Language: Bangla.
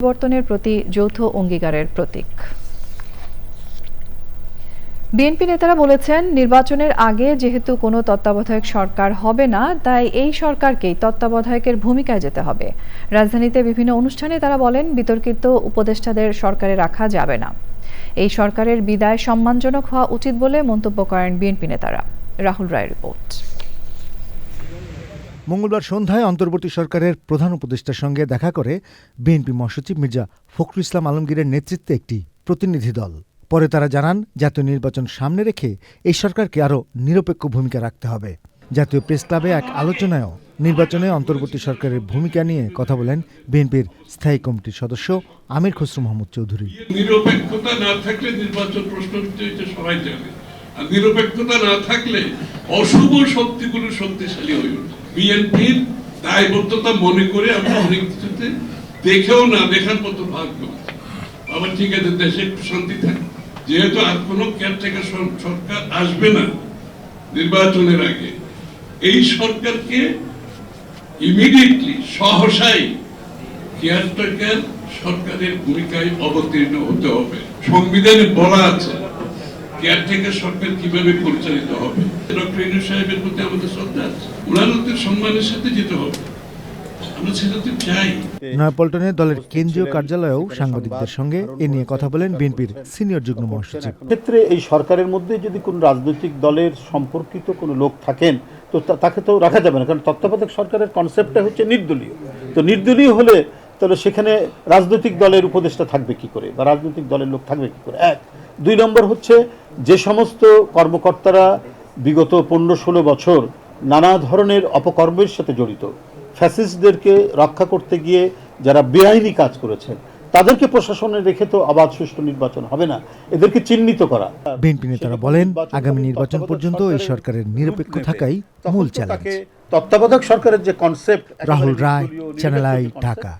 পরিবর্তনের প্রতি যৌথ অঙ্গীকারের প্রতীক। বিএনপি নেতারা বলেছেন, নির্বাচনের আগে যেহেতু কোনো তত্ত্বাবধায়ক সরকার হবে না, তাই এই সরকারকেই তত্ত্বাবধায়কের ভূমিকায় যেতে হবে। রাজধানীতে বিভিন্ন অনুষ্ঠানে তারা বলেন, বিতর্কিত উপদেষ্টাদের সরকারে রাখা যাবে না। এই সরকারের বিদায় সম্মানজনক হওয়া উচিত বলে মন্তব্য করেন বিএনপি নেতারা। রাহুল রায় রিপোর্ট। মঙ্গলবার সন্ধ্যায় অন্তর্বর্তী সরকারের প্রধান উপদেষ্টার সঙ্গে দেখা করে বিএনপি মহাসচিব মির্জা ফখরুল ইসলাম আলমগীরের নেতৃত্বে একটি প্রতিনিধি দল। পরে তারা জানান, জাতীয় নির্বাচন সামনে রেখে এই সরকারকে আরও নিরপেক্ষ ভূমিকা রাখতে হবে। জাতীয় প্রেস ক্লাবে এক আলোচনায়ও নির্বাচনে অন্তর্বর্তী সরকারের ভূমিকা নিয়ে কথা বলেন বিএনপির স্থায়ী কমিটির সদস্য আমির খসরু মাহমুদ চৌধুরী। নিরপেক্ষতা না থাকলে নির্বাচন হইতে সবাই জানে। নিরপেক্ষতা না থাকলে অশুভ শক্তিগুলো শক্তিশালী হয়ে ওঠে। বিএনপির দায়বদ্ধতা মনে করে আমরা অনেক কিছুতে দেখেও না, দেখার মতো ভাগ্য আবার ঠিক আছে, দেশে একটু শান্তি থাকে। যেহেতু আর কোনো কেয়ারটেকার সরকার আসবে না নির্বাচনের আগে, এই সরকারকে ইমিডিয়েটলি সহসাই কেয়ারটেকার সরকারের ভূমিকায় অবতীর্ণ হতে হবে। সংবিধানে বলা আছে কেয়ারটেকার সরকার কীভাবে পরিচালিত হবে? ডক্টর ইনু সাহেবের প্রতি আমাদের শ্রদ্ধা আছে। সম্মানের সাথে যেতে হবে। নয়াপল্টনে দলের কেন্দ্রীয় কার্যালয়েও সাংবাদিকদের সঙ্গে এ নিয়ে কথা বলেন বিএনপির সিনিয়র যুগ্ম মহাসচিব। ক্ষেত্রে এই সরকারের মধ্যে যদি কোনো রাজনৈতিক দলের সম্পর্কিত কোনো লোক থাকেন তো তাকে তো রাখা যাবে না। কারণ তত্ত্বাবধায়ক সরকারের কনসেপ্টটা হচ্ছে নির্দলীয়। তো নির্দলীয় হলে তাহলে সেখানে রাজনৈতিক দলের উপদেষ্টা থাকবে কি করে? বা রাজনৈতিক দলের লোক থাকবে কি করে? এক। দুই নম্বর হচ্ছে যে সমস্ত কর্মকর্তারা বিগত পনেরো ষোলো বছর নানা ধরনের অপকর্মের সাথে জড়িত ফ্যাসিস্টদেরকে রক্ষা করতে গিয়ে যারা বেআইনি কাজ করেছেন তাদেরকে প্রশাসনে রেখে তো অবাধ সুষ্ঠু নির্বাচন হবে না। এদেরকে চিহ্নিত করা। বিএনপি নেতারা বলেন আগামী নির্বাচন পর্যন্ত এই সরকারের নিরপেক্ষ থাকাই মূল চ্যালেঞ্জ। তত্ত্বাবধায়ক সরকারের যে concept Rahul Roy channel I Dhaka.